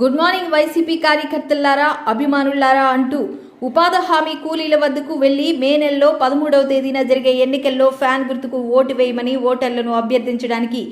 Good morning YCP కార్యకర్తలారా అభిమానులారా అంటూ ఉపాధి హామీ కూలీల వద్దకు వెళ్ళి మే నెలలో పదమూడవ తేదీన జరిగే ఎన్నికల్లో ఫ్యాన్ గుర్తుకు ఓటు వేయమని ఓటర్లను అభ్యర్థించడానికి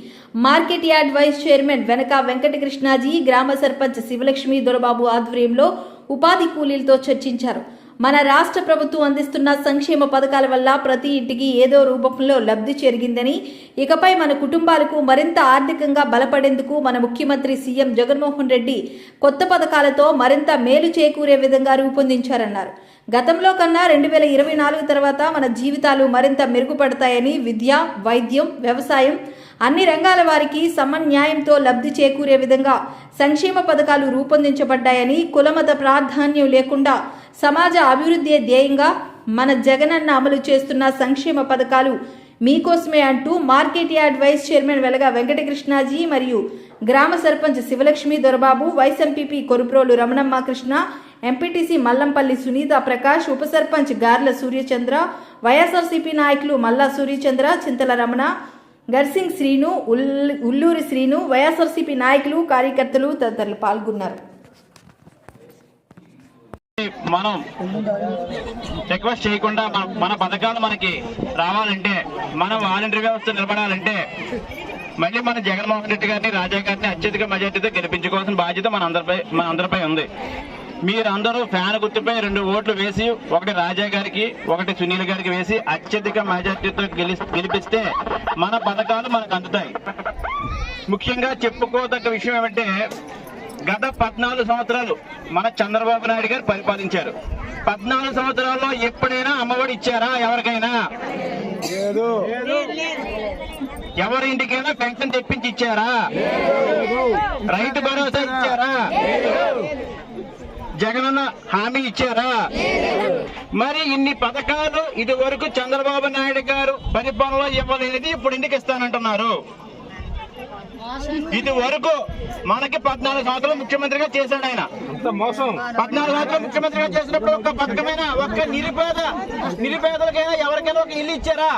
మార్కెట్ యార్డ్ వైస్ చైర్మన్ వెనక వెంకటకృష్ణాజీ గ్రామ సర్పంచ్ శివలక్ష్మి దొరబాబు ఆధ్వర్యంలో ఉపాధి కూలీలతో చర్చించారు. మన రాష్ట్ర ప్రభుత్వం అందిస్తున్న సంక్షేమ పథకాల వల్ల ప్రతి ఇంటికి ఏదో రూపంలో లబ్ధి జరిగిందని ఇకపై మన కుటుంబాలకు మరింత ఆర్థికంగా బలపడేందుకు మన ముఖ్యమంత్రి సీఎం జగన్మోహన్ రెడ్డి కొత్త పథకాలతో మరింత మేలు చేకూరే విధంగా రూపొందించారన్నారు. గతంలో కన్నా రెండు వేల ఇరవై నాలుగు తర్వాత మన జీవితాలు మరింత మెరుగుపడతాయని విద్య వైద్యం వ్యవసాయం అన్ని రంగాల వారికి సమన్యాయంతో లబ్ధి చేకూరే విధంగా సంక్షేమ పథకాలు రూపొందించబడ్డాయని కులమత ప్రాధాన్యం లేకుండా సమాజ అభివృద్ధి ధ్యేయంగా మన జగనన్న అమలు చేస్తున్న సంక్షేమ పథకాలు మీకోసమే అంటూ market yard vice chairman Velaga Venkatakrishnaji మరియు గ్రామ sarpanch Sivalakshmi Dorababu vice MPP Koruprolu Ramanamma Krishna MPTC Mallampalli Sunitha Prakash ఉప సర్పంచ్ గార్ల సూర్యచంద్ర వైఎస్ఆర్సీపీ నాయకులు మల్లా సూర్యచంద్ర చింతల రమణ గర్సింగ్ శ్రీను ఉల్- ఉల్లూరి శ్రీను వైఎస్ఆర్సీపీ నాయకులు కార్యకర్తలు తదితరులు పాల్గొన్నారు. మనం రిక్వెస్ట్ చేయకుండా మన- పథకాలు మనకి రావాలంటే మనం వాలంటరీ వ్యవస్థ నిలబడాలంటే మళ్ళీ మన జగన్మోహన్ రెడ్డి గారిని రాజా గారిని అత్యధిక మెజార్టీతో గెలిపించుకోవాల్సిన బాధ్యత మన అందరిపై మన అందరిపై ఉంది. మీరందరూ ఫ్యాన్ గుర్తుపై రెండు ఓట్లు వేసి ఒకటి రాజా గారికి ఒకటి సునీల్ గారికి వేసి అత్యధిక మెజార్టీతో గెలి గెలిపిస్తే మన పథకాలు మనకు అందుతాయి. ముఖ్యంగా చెప్పుకోదగ్గ విషయం ఏమంటే గత పద్నాలుగు సంవత్సరాలు మన చంద్రబాబు నాయుడు గారు పరిపాలించారు. పద్నాలుగు సంవత్సరాల్లో ఎప్పుడైనా అమ్మఒడి ఇచ్చారా? ఎవరికైనా? ఎవరి ఇంటికైనా పెన్షన్ తెప్పించి ఇచ్చారా? రైతు భరోసా ఇచ్చారా? జగనన్న హామీ ఇచ్చారా? మరి ఇన్ని పథకాలు ఇది వరకు చంద్రబాబు నాయుడు గారు పరిపాలనలో ఇవ్వలేనిది ఇప్పుడు ఇంటికి ఇస్తానంటున్నారు? ఇది వరకు మనకి పద్నాలుగు సంవత్సరాలు ముఖ్యమంత్రిగా చేశాడు ఆయన. మోసం. పద్నాలుగు సంవత్సరాలు ముఖ్యమంత్రిగా చేసినప్పుడు ఒక్క పథకమైన ఒక్క నిరుపేద నిరుపేదలకైనా ఎవరికైనా ఒక ఇల్లు ఇచ్చారా?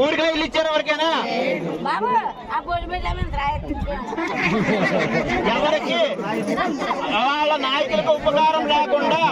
ఊరికైనా ఇల్లు ఇచ్చారా ఎవరికైనా? ఎవరికి? వాళ్ళ నాయకులకు ఉపకారం లేకుండా